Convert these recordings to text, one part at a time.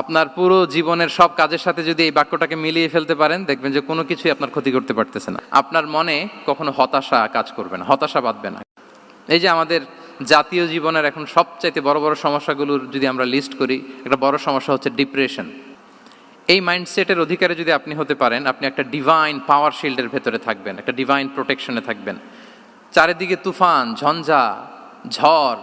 আপনার পুরো জীবনের সব কাজের সাথে যদি এই বাক্যটাকে মিলিয়ে ফেলতে পারেন, দেখবেন যে কোনো কিছুই আপনার ক্ষতি করতে পারতেছে না। আপনার মনে কখনো হতাশা কাজ করবে না, হতাশা বাঁধবে না। এই যে আমাদের জাতীয় জীবনের এখন সবচাইতে বড় বড় সমস্যাগুলোর যদি আমরা লিস্ট করি, একটা বড় সমস্যা হচ্ছে ডিপ্রেশন এই মাইন্ডসেটের অধিকারে যদি আপনি হতে পারেন, আপনি একটা ডিভাইন পাওয়ার শিল্ডের ভেতরে থাকবেন, একটা ডিভাইন প্রোটেকশনে থাকবেন। চারিদিকে তুফান, ঝঞ্ঝা, ঝড়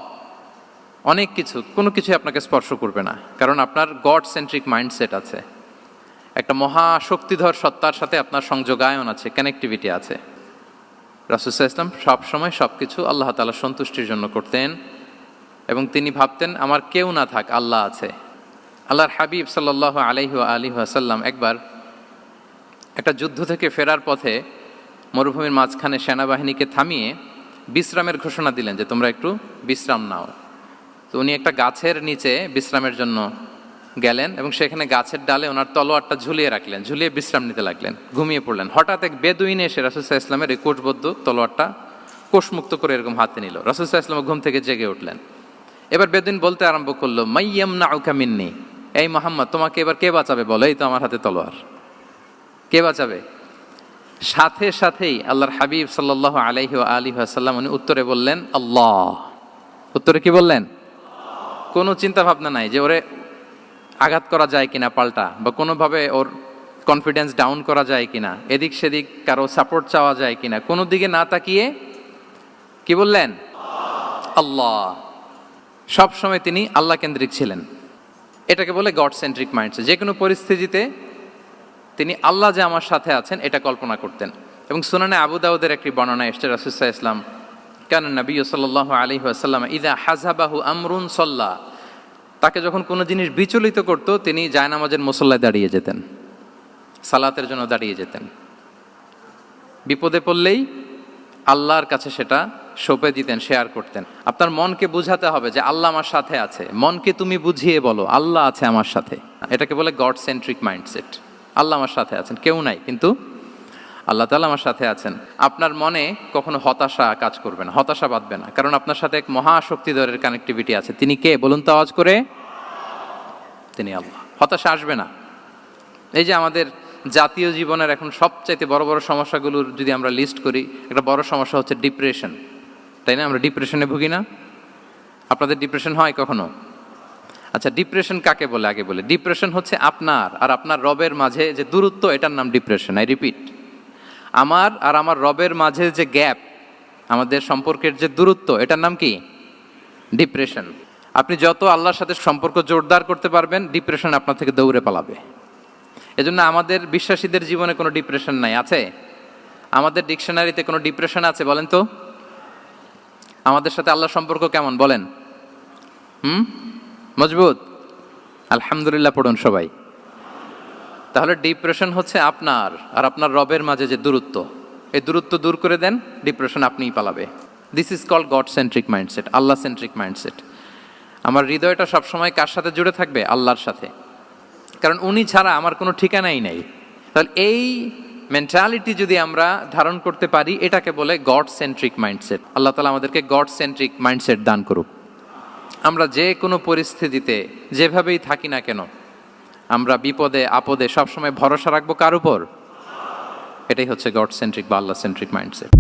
অনেক কিছু, কোনো কিছুই আপনাকে স্পর্শ করবে না, কারণ আপনার গড সেন্ট্রিক মাইন্ডসেট আছে। একটা মহা শক্তিধর সত্তার সাথে আপনার সংযোগায়ন আছে কানেক্টিভিটি আছে। রাসুসাহ ইসলাম সবসময় সব কিছু আল্লাহ তালা সন্তুষ্টির জন্য করতেন এবং তিনি ভাবতেন, আমার কেউ না থাক, আল্লাহ আছে। আল্লাহর হাবিব সাল্লাহ আলহি আলী আসাল্লাম একবার একটা যুদ্ধ থেকে ফেরার পথে মরুভূমির মাঝখানে সেনাবাহিনীকে থামিয়ে বিশ্রামের ঘোষণা দিলেন যে তোমরা একটু বিশ্রাম নাও। তো উনি একটা গাছের নিচে বিশ্রামের জন্য গেলেন এবং সেখানে গাছের ডালে ওনার তলোয়ারটা ঝুলিয়ে রাখলেন, ঝুলিয়ে বিশ্রাম নিতে লাগলেন, ঘুমিয়ে পড়লেন। হঠাৎ এক বেদুইন এসে রাসুসাহ ইসলামের এই কোষবদ্ধ তলোয়ারটা কোষমুক্ত করে এরকম হাতে নিল। রাসুসাহ ইসলাম ঘুম থেকে জেগে উঠলেন। এবার বেদুইন বলতে আরম্ভ করল মাইয়াম না মিন্নি। এই মোহাম্মদ, তোমাকে এবার কে বাঁচাবে বলো? এই তো আমার হাতে তলোয়ার। কে বাঁচাবে? সাথে সাথেই আল্লাহর হাবিব সাল্লাহ আলাইহি আলী আসাল্লাম উনি উত্তরে বললেন, আল্লাহ। উত্তরে কি বললেন? কোনো চিন্তা ভাবনা নাই যে ওরে আঘাত করা যায় কিনা পাল্টা বা কোনোভাবে ওর কনফিডেন্স ডাউন করা যায় কিনা, এদিক সেদিক কারও সাপোর্ট চাওয়া যায় কিনা, কোনো দিকে না তাকিয়ে কি বললেন? আল্লাহ। সব সময় তিনি আল্লাহ কেন্দ্রিক ছিলেন। এটাকে বলে গড সেন্ট্রিক মাইন্ডসেট যে কোনো পরিস্থিতিতে তিনি আল্লাহ যে আমার সাথে আছেন, এটা কল্পনা করতেন। এবং সুনানে আবু দাউদের একটি বর্ণনা এসছে রাসুসাহ ইসলাম কেন নবী সাল্লাহ আলী আসাল্লাম ইদা হাজাবাহু আমরুন সল্লাহ তাকে যখন কোনো জিনিস বিচলিত করত, তিনি জায়নামাজের মুসল্লায় দাঁড়িয়ে যেতেন, সালাতের জন্য দাঁড়িয়ে যেতেন। বিপদে পড়লেই আল্লাহর কাছে সেটা সঁপে দিতেন, শেয়ার করতেন। আপনার মনকে বুঝাতে হবে যে আল্লাহ আমার সাথে আছে। মনকে তুমি বুঝিয়ে বলো, আল্লাহ আছে আমার সাথে। এটাকে বলে গড সেন্ট্রিক মাইন্ডসেট আল্লাহ আমার সাথে আছেন, কেউ নাই, কিন্তু আল্লাহ তালা আমার সাথে আছেন। আপনার মনে কখনো হতাশা কাজ করবে না, হতাশা বাঁধবে না। কারণ আপনার সাথে এক মহাশক্তিধরের কানেক্টিভিটি আছে। তিনি কে? বলুন তো আওয়াজ করে। তিনি আল্লাহ। হতাশা আসবে না। এই যে আমাদের জাতীয় জীবনের এখন সবচাইতে বড় বড় সমস্যাগুলোর যদি আমরা লিস্ট করি, একটা বড় সমস্যা হচ্ছে ডিপ্রেশন তাই না? আমরা ডিপ্রেশনে ভুগি না? আপনাদের ডিপ্রেশন হয় কখনো? আচ্ছা ডিপ্রেশন কাকে বলে? আগে বলে। ডিপ্রেশন হচ্ছে আপনার আর আপনার রবের মাঝে যে দূরত্ব, এটার নাম ডিপ্রেশন আই রিপিট আমার আর আমার রবের মাঝে যে গ্যাপ, আমাদের সম্পর্কের যে দূরত্ব, এটার নাম কি? ডিপ্রেশন। আপনি যত আল্লাহর সাথে সম্পর্ক জোরদার করতে পারবেন, ডিপ্রেশন আপনার থেকে দৌড়ে পালাবে। এজন্য আমাদের বিশ্বাসীদের জীবনে কোনো ডিপ্রেশন নাই, আছে? আমাদের ডিকশনারিতে কোনো ডিপ্রেশন আছে, বলেন তো? আমাদের সাথে আল্লাহর সম্পর্ক কেমন, বলেন? হুম? মজবুত? আলহামদুলিল্লাহ, পড়ুন সবাই। তাহলে ডিপ্রেশন হচ্ছে আপনার আর আপনার রবের মাঝে যে দূরত্ব, এই দূরত্ব দূর করে দেন ডিপ্রেশন আপনিই পালাবে। This is call God centric mindset Allah centric mindset আমার হৃদয়টা সবসময় কার সাথে জুড়ে থাকবে? আল্লাহর সাথে। কারণ উনি ছাড়া আমার কোনো ঠিকানাই নেই। তাহলে এই মেন্টালিটি যদি আমরা ধারণ করতে পারি, এটাকে বলে গড সেন্ট্রিক মাইন্ডসেট আল্লাহ তালা আমাদেরকে গড সেন্ট্রিক মাইন্ডসেট দান করুক। আমরা যে কোনো পরিস্থিতিতে যেভাবেই থাকি না কেন আমরা বিপদে, আপদে সবসময় ভরসা রাখব কার উপর? এটাই হচ্ছে গড সেন্ট্রিক বা আল্লাহ সেন্ট্রিক মাইন্ডসেট